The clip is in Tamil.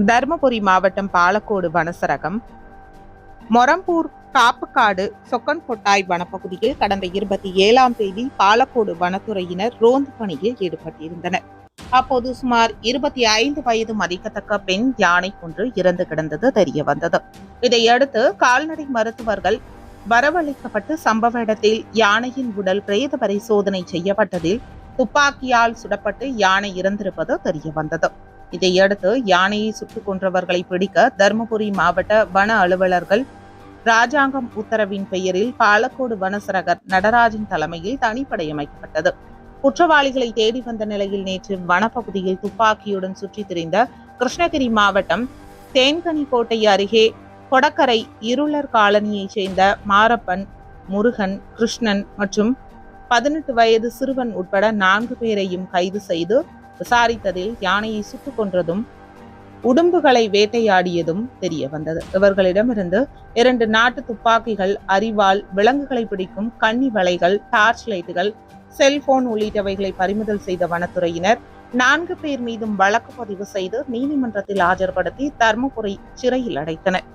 தருமபுரி மாவட்டம் பாலக்கோடு வனசரகம் மொரம்பூர் காப்புக்காடு சொக்கன் கொட்டாய் வனப்பகுதியில் கடந்த இருபத்தி ஏழாம் தேதி பாலக்கோடு வனத்துறையினர் ரோந்து பணியில் ஈடுபட்டிருந்தனர். அப்போது சுமார் இருபத்தி ஐந்து வயது மதிக்கத்தக்க பெண் யானை ஒன்று இறந்து கிடந்தது தெரிய வந்தது இதையடுத்து கால்நடை மருத்துவர்கள் வரவழைக்கப்பட்டு சம்பவ இடத்தில் யானையின் உடல் பிரேத பரிசோதனை செய்யப்பட்டதில் துப்பாக்கியால் சுடப்பட்டு யானை இறந்திருப்பது தெரிய வந்தது இதையடுத்து யானையை சுட்டு கொன்றவர்களை பிடிக்க தருமபுரி மாவட்ட வன அலுவலர்கள் ராஜாங்கம் உத்தரவின் பெயரில் பாலக்கோடு வனசரகர் நடராஜன் தலைமையில் தனிப்படை அமைக்கப்பட்டது. குற்றவாளிகளை தேடி வந்த நிலையில் நேற்று வனப்பகுதியில் துப்பாக்கியுடன் சுற்றித் திரிந்த கிருஷ்ணகிரி மாவட்டம் தேன்கனிக்கோட்டை அருகே கொடக்கரை இருளர் காலனியைச் சேர்ந்த மாரப்பன் முருகன் கிருஷ்ணன் மற்றும் பதினெட்டு வயது சிறுவன் உட்பட நான்கு பேரையும் கைது செய்து விசாரித்ததில் யானையை சுட்டுக் கொன்றதும் உடும்புகளை வேட்டையாடியதும் தெரிய வந்தது. இவர்களிடமிருந்து இரண்டு நாட்டு துப்பாக்கிகள் அரிவாள் விலங்குகளை பிடிக்கும் கன்னி வலைகள் டார்ச் லைட்டுகள் செல்போன் உள்ளிட்டவைகளை பறிமுதல் செய்த வனத்துறையினர் நான்கு பேர் மீதும் வழக்கு பதிவு செய்து நீதிமன்றத்தில் ஆஜர்படுத்தி தர்மபுரி சிறையில் அடைத்தனர்.